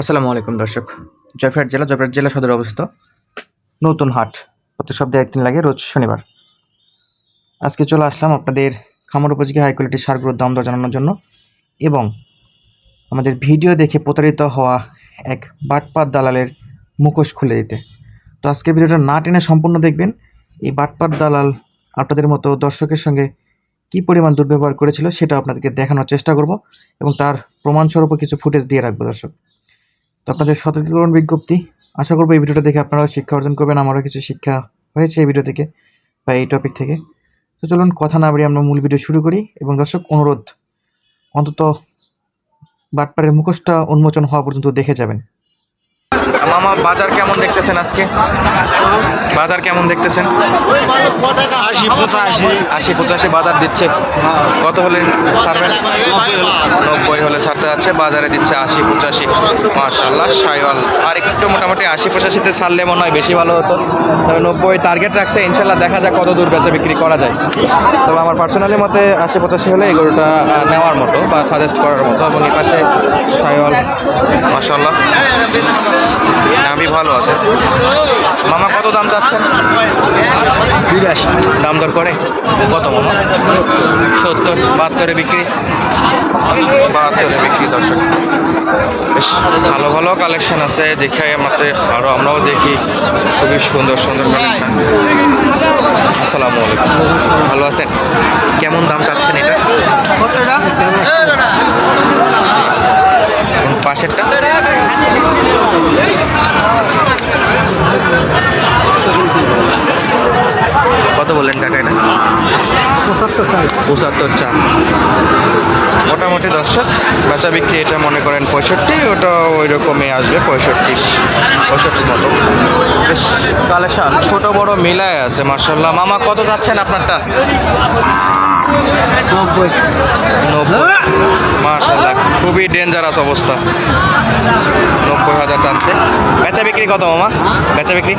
আসসালামু আলাইকুম দর্শক। জয়ফাট জেলা জয়ফাট জেলা সদর অবস্থিত। নতুন হাট, প্রতি সপ্তাহে একদিন লাগে, রোজ শনিবার। আজকে চলে আসলাম আপনাদের খামার উপযোগী হাই কোয়ালিটির সারগুলোর দাম দর জানানোর জন্য এবং আমাদের ভিডিও দেখে প্রতারিত হওয়া এক বাটপাত দালালের মুখোশ খুলে দিতে। তো আজকের ভিডিওটা না টেনে সম্পূর্ণ দেখবেন। এই বাটপাত দালাল আপনাদের মতো দর্শকের সঙ্গে কী পরিমাণ দুর্ব্যবহার করেছিল সেটা আপনাদেরকে দেখানোর চেষ্টা করব এবং তার প্রমাণস্বরূপও কিছু ফুটেজ দিয়ে রাখব দর্শক। তো আপনাদের সতর্কীকরণ বিজ্ঞপ্তি। আশা করব এই ভিডিওটা দেখে আপনারা শিক্ষা অর্জন করবেন, আমারও কিছু শিক্ষা হয়েছে এই ভিডিও থেকে বা এই টপিক থেকে। তো চলুন কথা না বাড়িয়ে আমরা মূল ভিডিও শুরু করি এবং দর্শক, অনুরোধ, অন্তত বাটপাড়ের মুখোশটা উন্মোচন হওয়া পর্যন্ত দেখে যাবেন। মামা বাজার কেমন দেখতেছেন আজকে? বাজার কেমন দেখতেছেন? আশি পঁচাশি। আশি পঁচাশি বাজার দিচ্ছে। কত হলে ছাড়বেন নব্বই হলে ছাড়তে যাচ্ছে বাজারে দিচ্ছে আশি পঁচাশি। মাশাল্লাহ সাইওয়াল আর একটু মোটামুটি আশি পঁচাশিতে ছাড়লে মনে হয় বেশি ভালো হতো। তবে নব্বই টার্গেট রাখছে ইনশাল্লাহ দেখা যাক কত দূর বেচা বিক্রি করা যায়। তবে আমার পার্সোনালি মতে আশি পঁচাশি হলে এই গরুটা নেওয়ার মতো বা সাজেস্ট করার মতো। এবং এই পাশে সাইওয়াল মাশাল্লাহ ভালো আছে। মামা কত দাম চাচ্ছেন? বিরাশি। দাম দর করে? কত মামা? সত্তর বাহাত্তরে বিক্রি? বাহাত্তরে বিক্রি দর্শক। বেশ ভালো ভালো কালেকশন আছে। দেখে আমাদের আরও আমরাও দেখি। খুবই সুন্দর সুন্দর কালেকশন আসসালামু আলাইকুম। ভালো আছেন? কেমন দাম চাচ্ছেন এটা? পাশেরটা। কত বললেন কাকা এটা? পঁচাত্তর চার মোটামুটি দর্শক বেচা বিক্রি এটা মনে করেন পঁয়ষট্টি ওটা ওই রকমই আসবে পঁয়ষট্টি পঁয়ষট্টির মতো। বেশ কালেকশন ছোট বড় মিলায় আছে মার্শাল্লাহ মামা কত যাচ্ছেন আপনারটা? নব্বই। নব্বই। মার্শাল্লাহ খুবই ডেঞ্জারাস অবস্থা। নব্বই হাজার চাচ্ছে। বেচা বিক্রি কত মামা? বেচা বিক্রি?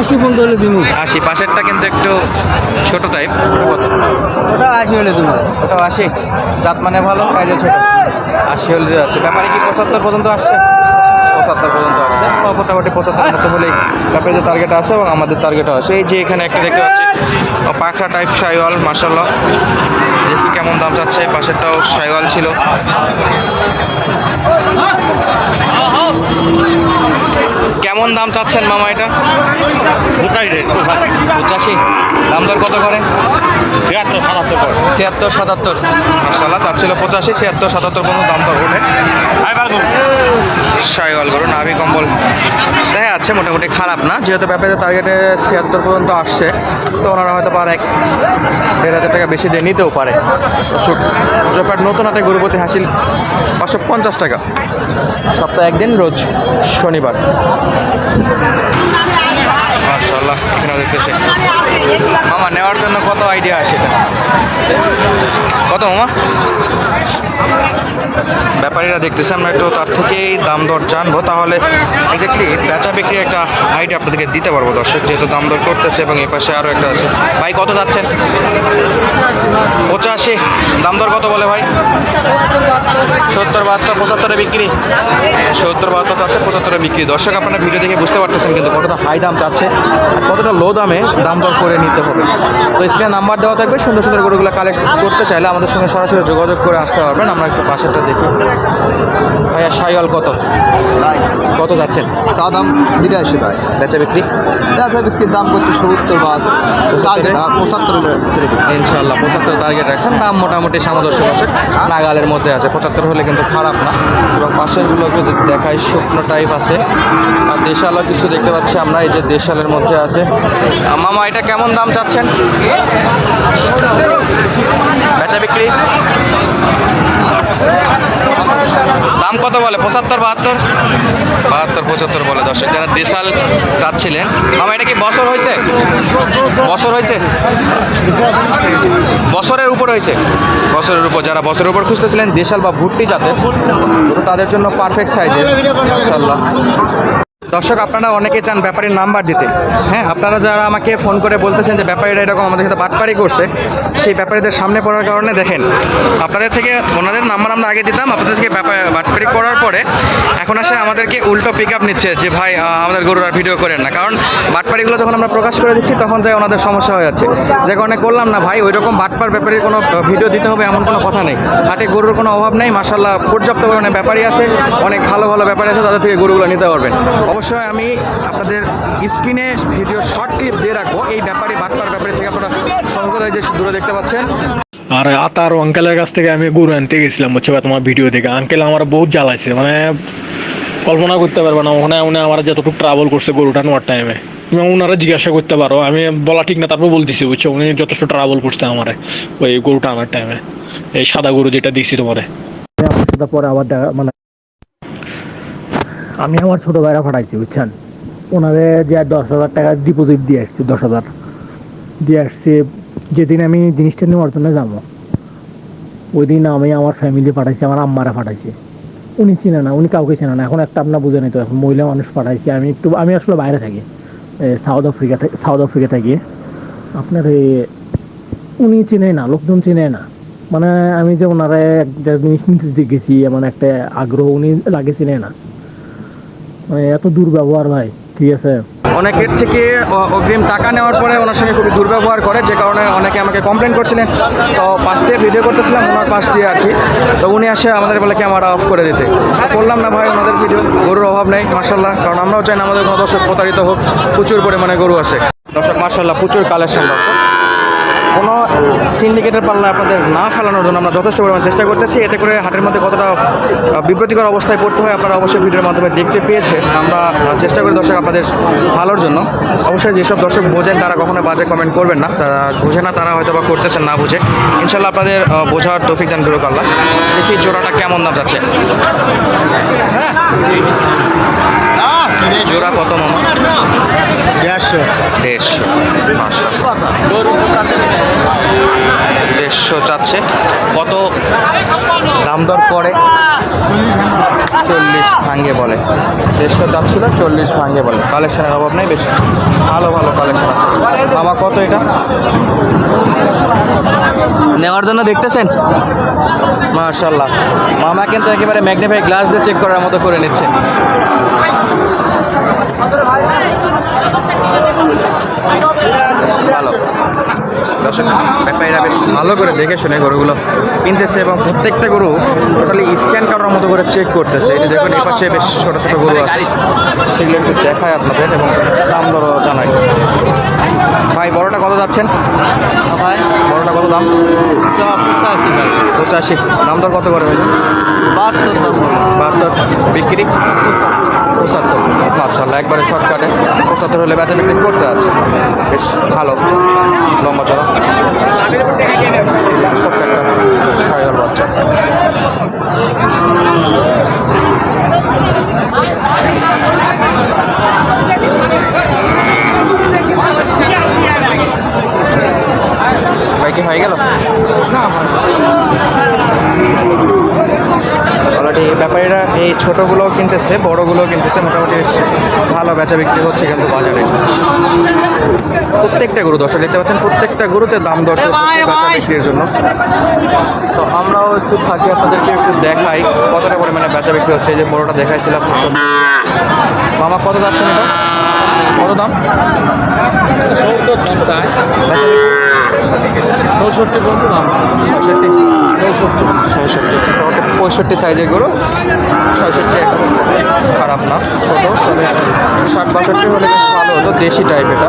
আশি পর্যন্ত হলে দিব। আশি। পাশেরটা কিন্তু একটু ছোট টাইপ কত? ওটা আশি হলে দিব। ওটাও আশি। জাত মানে ভালো সাইজে ছোট। আশি হলে যাচ্ছে। ব্যাপারে কি পঁচাত্তর পর্যন্ত আসছে? পঁচাত্তর পর্যন্ত আসছে বা মোটামুটি পঁচাত্তর মতো ব্যাপারে যে টার্গেট আসে এবং আমাদের টার্গেটও আসে। এই যে এখানে একটা দেখতে পাচ্ছি ও পাখরা টাইপ সাইওয়াল মার্শাল্লাহ দেখি কেমন দাম চাচ্ছে। পাশেরটাও সাইওয়াল ছিল। কেমন দাম চাচ্ছেন মামা এটা? রে পঁচাশি। দাম দর কত করে ছিয়াত্তর সাতাত্তর সাতাত্তর। মাসাল্লাহ চাচ্ছিল পঁচাশি ছিয়াত্তর সাতাত্তর পর্যন্ত দাম দর ওঠে সাইওয়াল গরু নাভি কম্বল। দেখা যাচ্ছে মোটামুটি খারাপ না যেহেতু ব্যাপারে টার্গেটে ছিয়াত্তর পর্যন্ত আসছে তো ওনারা হয়তো পার এক দেড় হাজার টাকা বেশি দিয়ে নিতেও পারে। জোফাট নতুন হাতে গরুপতি হাসিল পাঁচশো পঞ্চাশ টাকা। সপ্তাহে একদিন রোজ শনিবার। মাশাল্লাহ দেখতেছে? মামা, নেওয়ার জন্য কত আইডিয়া আছে এটা? কত মামা? ব্যাপারীরা দেখতেছে, আমরা একটু তার থেকেই দাম দর জানব। তাহলে এক্স্যাক্টলি বেচা বিক্রি একটা আইডিয়া আপনাদেরকে দিতে পারব, দর্শক, যেহেতু দাম দর করতেছে এবং এই পাশে আরও একটা আছে। ভাই, কত যাচ্ছেন? পঁচাশি। দাম দর কত বলে ভাই? সত্তর, বাহাত্তর, পঁচাত্তরে বিক্রি? সত্তর, বাহাত্তর চাচ্ছে পঁচাত্তরে বিক্রি। দর্শক, আপনারা ভিডিও দেখে বুঝতে পারতেছেন কিন্তু কতটা হাই দাম চাচ্ছে কতটা লো দামে দাম দর করে নিতে হবে? তো স্ক্রিনে নাম্বার দেওয়া থাকবে সুন্দর সুন্দর গরুগুলো কালেক্ট করতে চাইলে আমাদের সঙ্গে সরাসরি যোগাযোগ করে আসতে পারবেন। আমরা একটু পাশেরটা দেখি। ভাইয়া সাইওয়াল কত? ভাই। কত যাচ্ছেন? চা দাম বিরাশি ভাই। বেচা বিক্রি? দেখা বিক্রির দাম করছে সত্তর বা পঁচাত্তর হলে ছেড়ে দেবে। ইনশাল্লাহ পঁচাত্তর টার্গেট রাখছেন। দাম মোটামুটি সামঞ্জস্য আছে নাগালের মধ্যে আছে। পঁচাত্তর হলে কিন্তু খারাপ না। এবং পাশেরগুলো একটু দেখায় শুকনো টাইপ আছে। আর দেশালও কিছু দেখতে পাচ্ছি আমরা। এই যে দেশালের মধ্যে আছে। আহ, মামা এটা কেমন দাম চাচ্ছেন? বেচা বিক্রি? দাম কত বলে? পঁচাত্তর বাহাত্তর? বাহাত্তর পঁচাত্তর বলে দর্শক যারা দেশাল চাচ্ছিলেন। মামা এটা কি বছর হয়েছে? বছর হয়েছে? বছরের উপর হয়েছে। বছরের উপর যারা বছরের উপর খুঁজতেছিলেন দেশাল বা ভুট্টি জাতের তাদের জন্য পারফেক্ট সাইজের মাশাআল্লাহ। দর্শক, আপনারা অনেকে চান ব্যাপারীর নাম্বার দিতে। হ্যাঁ আপনারা যারা আমাকে ফোন করে বলতেছেন যে ব্যাপারীরা এরকম আমাদের সাথে বাটপাড়ি করছে, সেই ব্যাপারীদের সামনে পড়ার কারণে দেখেন, আপনাদের থেকে ওনাদের নাম্বার আমরা আগে দিতাম, আপনাদের থেকে ব্যাপার বাটপাড়ি করার পরে এখন আসে আমাদেরকে উল্টো পিক আপ নিচ্ছে যে, ভাই আমাদের গরুর ভিডিও করেন না। কারণ বাটপাড়িগুলো যখন আমরা প্রকাশ করে দিচ্ছি, তখন যায় ওনাদের সমস্যা হয়ে যাচ্ছে। যে কারণে করলাম না, ভাই ওই রকম বাটপার ব্যাপারীর কোনো ভিডিও দিতে হবে এমন কোনো কথা নেই। হাটে গরুর কোনো অভাব নেই মার্শাল্লাহ পর্যাপ্ত পরিমাণে ব্যাপারী আছে, অনেক ভালো ভালো ব্যাপারী আছে, তাদের থেকে গরুগুলো নিতে পারবেন। অবশ্যই আমি আপনাদের স্ক্রিনে ভিডিও শর্ট ক্লিপ দিয়ে রাখব। এই ব্যাপারে বাটপার ব্যাপারী থেকে আপনারা সংগ্রহ যে দূরে দেখতে পাচ্ছেন। আর আতার আঙ্কেলের কাছ থেকে আমি গরু আনতে গেছিলাম বুঝছ বা তোমার ভিডিও দেখে। আঙ্কেল আমার বহুত জ্বালাইছে মানে কল্পনা করতে পারবে না ওখানে উনি আমার যতটুকু ট্রাভেল করছে গরুটা নেওয়ার টাইমে তুমি ওনারা জিজ্ঞাসা করতে পারো আমি বলা ঠিক না তারপর বলতেছি বুঝছ উনি যথেষ্ট ট্রাভেল করছে আমার ওই গরুটা আনার টাইমে এই সাদা গরু যেটা দিচ্ছি তোমারে। আমার পরে আবার দেখা মানে আমি আমার ছোট ভাইরা পাঠাইছি বুঝছেন? ওনারে যে দশ হাজার টাকা ডিপোজিট দিয়ে আসছি, দশ হাজার। দিয়ে আসছি, যেদিন আমি জিনিসটা নেওয়ার জন্য যাব ওই দিন আমি আমার ফ্যামিলি পাঠাইছি আমার আম্মারা পাঠাইছি উনি চিনে না, উনি কাউকে চেনে না, এখন একটা আপনার বুঝে নিত এখন মহিলা মানুষ পাঠাইছি আমি একটু, আমি আসলে বাইরে থাকি সাউথ আফ্রিকা সাউথ আফ্রিকা থাকি। আপনার এই উনি চিনে না, লোকজন চিনে না। মানে আমি যে ওনারা একটা জিনিস নিতে গেছি মানে একটা আগ্রহ উনি লাগে চিনে না। মানে এত দুর্ব্যবহার ভাই, ঠিক আছে? অনেকের থেকে অগ্রিম টাকা নেওয়ার পরে ওনার সঙ্গে খুবই দুর্ব্যবহার করে, যে কারণে অনেকে আমাকে কমপ্লেন করছিলেন। তো পাশ দিয়ে ভিডিও করতেছিলাম, ওনার পাশ দিয়ে আর কি। তো উনি আসে আমাদের বলে ক্যামেরা অফ করে দিতে। করলাম না ভাই ওনাদের ভিডিও গরুর অভাব নেই মার্শাল্লাহ কারণ আমরাও চাই না আমাদের কোনো দর্শক প্রতারিত হোক, প্রচুর পরিমাণে গরু আছে। দর্শক মার্শাল্লাহ প্রচুর কালেকশন দর্শক। কোনো সিন্ডিকেটের পাল্লা আপনাদের না ফেলানোর জন্য আমরা যথেষ্ট পরিমাণ চেষ্টা করতেছি। এতে করে হাটের মধ্যে কতটা বিব্রতিকর অবস্থায় পড়তে হয় আপনারা অবশ্যই ভিডিওর মাধ্যমে দেখতে পেয়েছেন। আমরা চেষ্টা করি দর্শক আপনাদের ভালোর জন্য। অবশ্যই যেসব দর্শক বোঝেন তারা কখনো বাজে কমেন্ট করবেন না। তারা বোঝে না তারা হয়তো বা করতেছেন না বুঝে। ইনশাল্লাহ আপনাদের বোঝার তৌফিক দান করুক আল্লাহ। দেখি জোড়াটা কেমন দাম যাচ্ছে। জোড়া কত মামা দেড়শো দেড়শো মাশাআল্লাহ দেড়শো চাচ্ছে। কত দাম দর করে? চল্লিশ ভাঙ্গে বলে। দেড়শো চাচ্ছিল চল্লিশ ভাঙ্গে বলে। কালেকশনের অভাব নেই, বেশ ভালো ভালো কালেকশন আছে। মামা কত এটা? নেওয়ার জন্য দেখতেছেন? মার্শাল্লাহ মামা কিন্তু একেবারে ম্যাগনিফাই গ্লাস দিয়ে চেক করার মতো করে নিচ্ছে। ভালো দর্শক ব্যাপারীরা বেশ ভালো করে দেখে শুনে গরুগুলো কিনতেছে এবং প্রত্যেকটা গরু টোটালি স্ক্যান করার মতো করে চেক করতেছে। এই যে দেখুন এই পাশে বেশ ছোট ছোট গরু আছে। সেগুলো একটু দেখায় আপনাদের এবং দাম দরও জানাই। ভাই বড়টা কত যাচ্ছেন? ভাই। বড়টা কত দাম? পঁচাশি পঁচাশি। দাম দর কত করে ভাই? বাহাত্তর দাম বাহাত্তর। বিক্রি? পঁচাত্তর। মার্শাল্লাহ একবারে শর্টকাটে। পঁচাত্তর হলে বেচা বিক্রি করতে আছে। বেশ ভালো লম্বা চড়া। বাচ্চা ভাই কি হয়ে গেল অলরেডি ব্যাপারীরা এই ছোটোগুলোও কিনতেছে বড়গুলোও কিনতেছে মোটামুটি ভালো বেচা বিক্রি হচ্ছে কিন্তু বাজারে। প্রত্যেকটা গরু দর্শক দেখতে পাচ্ছেন প্রত্যেকটা গরুতে দাম দর বেচা বিক্রির জন্য। তো আমরাও একটু থাকি আপনাদেরকে একটু দেখাই কতটা পরিমাণে বেচা বিক্রি হচ্ছে। এই যে বড়টা দেখাইছিলাম মামা কত যাচ্ছেন এটা? কত দাম? বেচা বিক্রি চৌষট্টি পর্যন্ত দাম ছয়ষট্টি চৌষট্টি ছয়ষট্টি পঁয়ষট্টি সাইজের গরু। ছয়ষট্টি একদম খারাপ না ছোট তবে ষাট বাষট্টি হলে বেশ ভালো হতো। দেশি টাইপ এটা।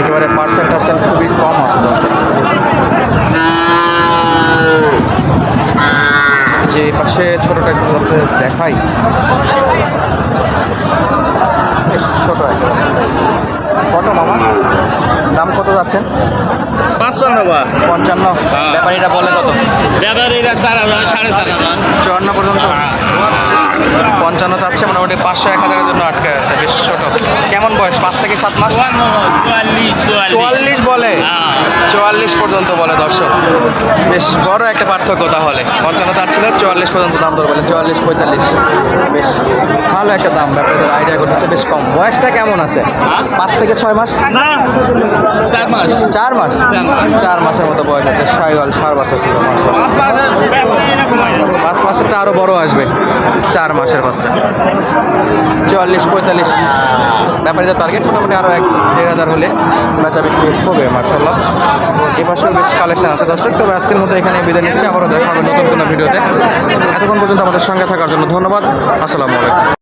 একেবারে পার্সেন্ট টার্সেন্ট খুবই কম আছে দর্শক। যে পাশে ছোটোটা একটু দেখাই। ছোটো ছোট একেবারে কত মামা? দাম কত যাচ্ছেন? পাঁচপান্ন পঞ্চান্ন। ব্যাপারীরা বলে কত? ব্যাপারীরা চার হাজার সাড়ে চার হাজার। চুয়ান্ন পর্যন্ত? পঞ্চান্ন চাচ্ছে মোটামুটি পাঁচশো এক হাজারের জন্য আটকে আছে বেশ ছোট। কেমন বয়স? পাঁচ থেকে সাত মাস? চুয়াল্লিশ বলে? চুয়াল্লিশ পর্যন্ত বলে দর্শক। বেশ বড় একটা পার্থক্য তাহলে। পঞ্চান্ন চাচ্ছিল চুয়াল্লিশ পর্যন্ত দাম দর বলে চুয়াল্লিশ পঁয়তাল্লিশ। বেশ ভালো একটা দাম ব্যাপারীদের আইডিয়া করতেছে বেশ কম। বয়সটা কেমন আছে? পাঁচ থেকে ছয় মাস? চার মাস। চার মাস? চার মাসের মতো বয়স আছে সাইওয়াল সার বাচ্চা ছিল পাঁচ মাসেরটা আরও বড় আসবে চার মাসের বাচ্চা। চুয়াল্লিশ পঁয়তাল্লিশ ব্যাপারে ব্যাপারীদের টার্গেট মোটামুটি আরও এক দেড় হাজার হলে বেচা বিক্রি হবে মার্শাল্লাহ এ পাশেও বেশ কালেকশন আছে দর্শক। তবে আজকের মতো এখানে বিদায় নিচ্ছি। আবারও দেখা হবে নতুন কোনো ভিডিওতে। এতক্ষণ পর্যন্ত আমাদের সঙ্গে থাকার জন্য ধন্যবাদ। আসসালামু আলাইকুম।